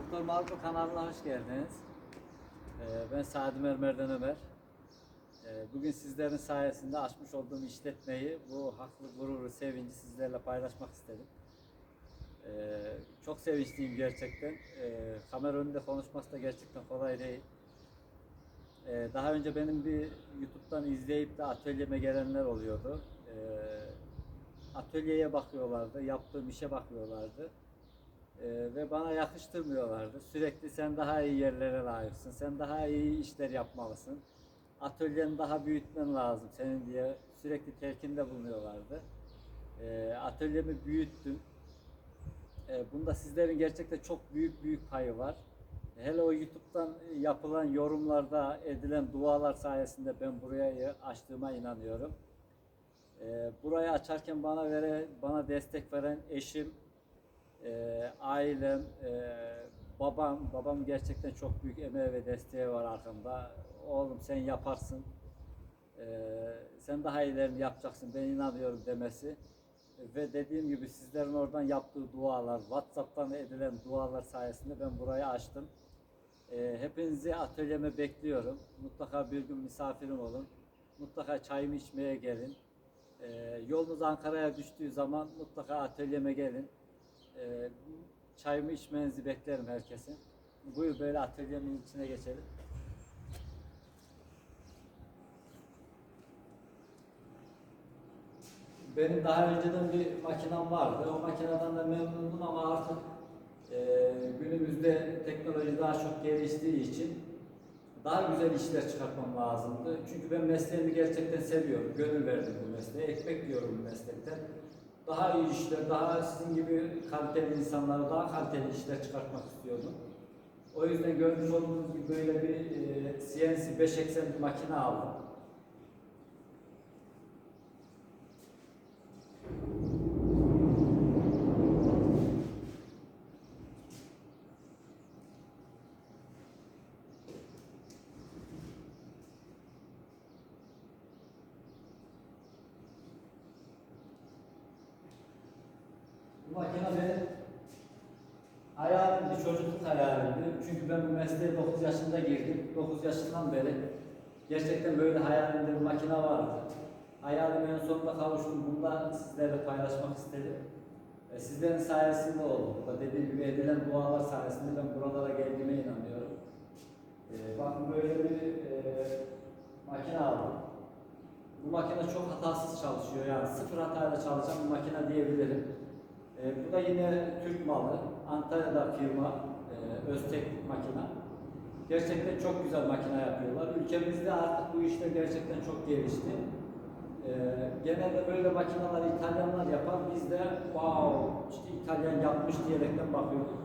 Onur Malko kanalına hoş geldiniz. Ee, ben Sadi Mermer'den Ömer. Ee, bugün sizlerin sayesinde açmış olduğum işletmeyi, bu haklı gururu, sevinci sizlerle paylaşmak istedim. Ee, çok sevinçliyim gerçekten. Kamera önünde konuşması da gerçekten kolay değil. Daha önce benim bir YouTube'dan izleyip de atölyeme gelenler oluyordu. Atölyeye bakıyorlardı, yaptığım işe bakıyorlardı. Ee, ve bana yakıştırmıyorlardı. Sürekli sen daha iyi yerlere layıksın, sen daha iyi işler yapmalısın. Atölyeni daha büyütmen lazım senin diye sürekli telkinde bulunuyorlardı. Ee, atölyemi büyüttüm. Ee, bunda sizlerin gerçekten çok büyük büyük payı var. Hele o YouTube'dan yapılan yorumlarda edilen dualar sayesinde ben burayı açtığıma inanıyorum. Ee, burayı açarken bana vere, bana destek veren eşim, e, ailem, e, babam, babam gerçekten çok büyük emeği ve desteği var arkamda. Oğlum sen yaparsın, e, sen daha iyilerini yapacaksın, ben inanıyorum demesi. Ve dediğim gibi sizlerin oradan yaptığı dualar, Whatsapp'tan edilen dualar sayesinde ben burayı açtım. E, hepinizi atölyeme bekliyorum. Mutlaka bir gün misafirim olun. Mutlaka çayımı içmeye gelin. E, yolunuz Ankara'ya düştüğü zaman mutlaka atölyeme gelin. Ee, çayımı içmenizi beklerim herkesin. Buyur böyle atölyemin içine geçelim. Benim daha önceden bir makinem vardı. O makineden de memnundum ama artık e, günümüzde teknoloji daha çok geliştiği için daha güzel işler çıkartmam lazımdı. Çünkü ben mesleğimi gerçekten seviyorum. Gönül verdim bu mesleğe. Ekmek yiyorum bu meslekten daha iyi işler, daha sizin gibi kaliteli insanlara daha kaliteli işler çıkartmak istiyordum. O yüzden görmüş olduğunuz gibi böyle bir e, CNC 5 eksen bir makine aldım. Bu makine benim hayalimdi, çocukluk hayalimdi. Çünkü ben bu mesleğe 9 yaşında girdim. 9 yaşından beri gerçekten böyle hayalimde bir makine vardı. Hayalime en sonunda kavuştum. Bunu da sizlerle paylaşmak istedim. E, sizlerin sayesinde oldu. Bu da dediğim gibi edilen dualar sayesinde ben buralara geldiğime inanıyorum. E, bakın böyle bir e, makine aldım. Bu makine çok hatasız çalışıyor. Yani sıfır hatayla çalışan bir makine diyebilirim. E, bu da yine Türk malı. Antalya'da firma e, Öztek makina. Gerçekten çok güzel makine yapıyorlar. Ülkemizde artık bu işler gerçekten çok gelişti. E, genelde böyle makineler İtalyanlar yapar. Biz de wow işte İtalyan yapmış diyerekten bakıyorduk.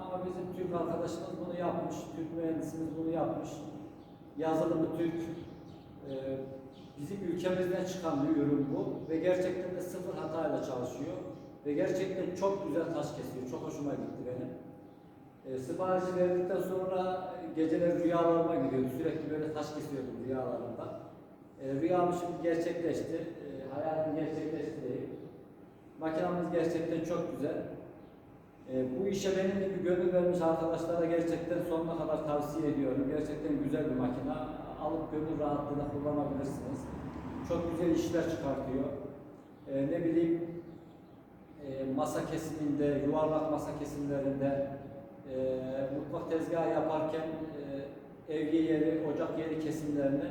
Ama bizim Türk arkadaşımız bunu yapmış. Türk mühendisimiz bunu yapmış. Yazılımı Türk. E, bizim ülkemizden çıkan bir ürün bu. Ve gerçekten de sıfır hatayla çalışıyor. Ve gerçekten çok güzel taş kesiyor. Çok hoşuma gitti benim. E, siparişi verdikten sonra geceler rüyalarıma gidiyordu. Sürekli böyle taş kesiyordum rüyalarımda. E, rüyam şimdi gerçekleşti. E, hayalim gerçekleşti. Makinamız gerçekten çok güzel. E, bu işe benim gibi gönül vermiş arkadaşlara gerçekten sonuna kadar tavsiye ediyorum. Gerçekten güzel bir makine. Alıp gönül rahatlığıyla kullanabilirsiniz. Çok güzel işler çıkartıyor. E, ne bileyim e, masa kesiminde, yuvarlak masa kesimlerinde, e, mutfak tezgahı yaparken e, evye yeri, ocak yeri kesimlerini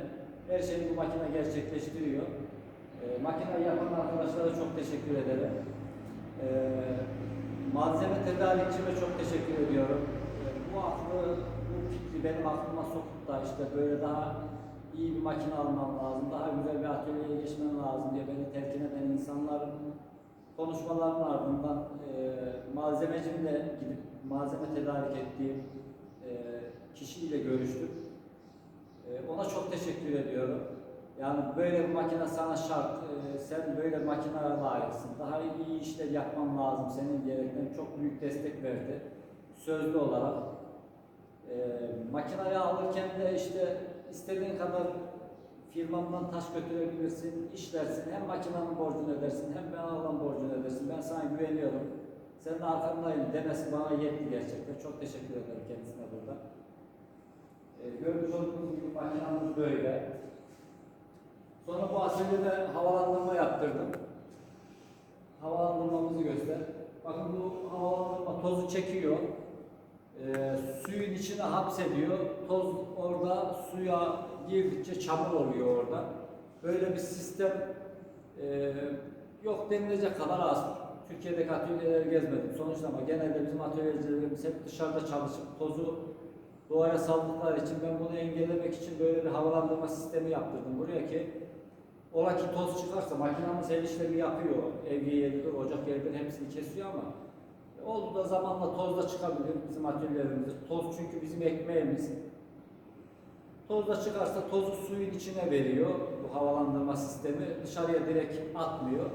her şeyi bu makine gerçekleştiriyor. E, makine yapan arkadaşlara çok teşekkür ederim. E, malzeme tedarikçime çok teşekkür ediyorum. E, bu aklı, bu fikri benim aklıma sokup da işte böyle daha iyi bir makine almam lazım, daha güzel bir atölyeye geçmem lazım diye beni telkin eden insanların konuşmaların ardından e, malzemecimle gidip malzeme tedarik ettiğim e, kişiyle görüştüm. E, ona çok teşekkür ediyorum. Yani böyle bir makine sana şart, e, sen böyle bir makineye layıksın, daha iyi işler yapman lazım senin diyerekten çok büyük destek verdi. Sözlü olarak. E, makinayı alırken de işte istediğin kadar firmamdan taş götürebilirsin, işlersin. Hem makinenin borcunu ödersin, hem ben alan borcunu sana güveniyorum. Senin arkandayım demesi bana yetti gerçekten. Çok teşekkür ederim kendisine burada. Ee, görmüş olduğunuz gibi makinamız böyle. Sonra bu atölyede havalandırma yaptırdım. Havalandırmamızı göster. Bakın bu havalandırma tozu çekiyor. Ee, suyun içine hapsediyor. Toz orada suya girdikçe çamur oluyor orada. Böyle bir sistem e, yok denilecek kadar az. Türkiye'deki atölyeleri gezmedim sonuçta ama genelde bizim atölyecilerimiz hep dışarıda çalışıp tozu doğaya saldıkları için ben bunu engellemek için böyle bir havalandırma sistemi yaptırdım buraya ki ola ki toz çıkarsa makinamız her işlemi yapıyor. Evye yeridir, ocak yeridir hepsini kesiyor ama oldu da zamanla toz da çıkabilir bizim atölyelerimizde. Toz çünkü bizim ekmeğimiz. Toz da çıkarsa tozu suyun içine veriyor bu havalandırma sistemi. Dışarıya direkt atmıyor.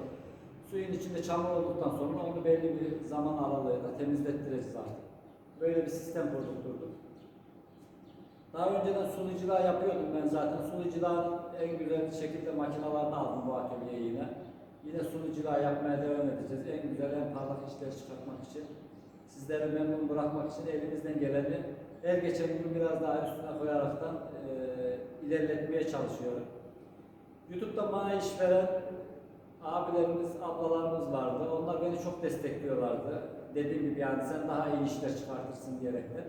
Suyun içinde çamur olduktan sonra onu belli bir zaman aralığıyla temizlettireceğiz artık. Böyle bir sistem kurduk durduk. Daha önceden sunuculuğa yapıyordum ben zaten. Sunuculuğun en güzel şekilde makinalarını aldım bu atölyeye yine. Yine sunuculuğa yapmaya devam edeceğiz. En güzel, en parlak işler çıkartmak için. Sizleri memnun bırakmak için elimizden geleni her geçen gün biraz daha üstüne koyaraktan eee ilerletmeye çalışıyorum. YouTube'da bana iş veren abilerimiz, ablalarımız vardı. Onlar beni çok destekliyorlardı. Dediğim gibi yani sen daha iyi işler çıkartırsın diyerekten.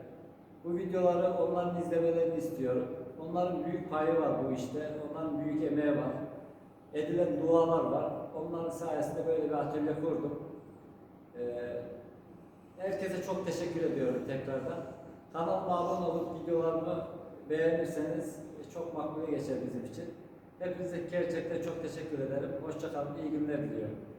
Bu videoları onların izlemelerini istiyorum. Onların büyük payı var bu işte. Onların büyük emeği var. Edilen dualar var. Onların sayesinde böyle bir atölye kurdum. Ee, herkese çok teşekkür ediyorum tekrardan. Kanalıma abone olup videolarımı beğenirseniz çok makbule geçer bizim için. Hepinize gerçekten çok teşekkür ederim. Hoşçakalın, iyi günler diliyorum.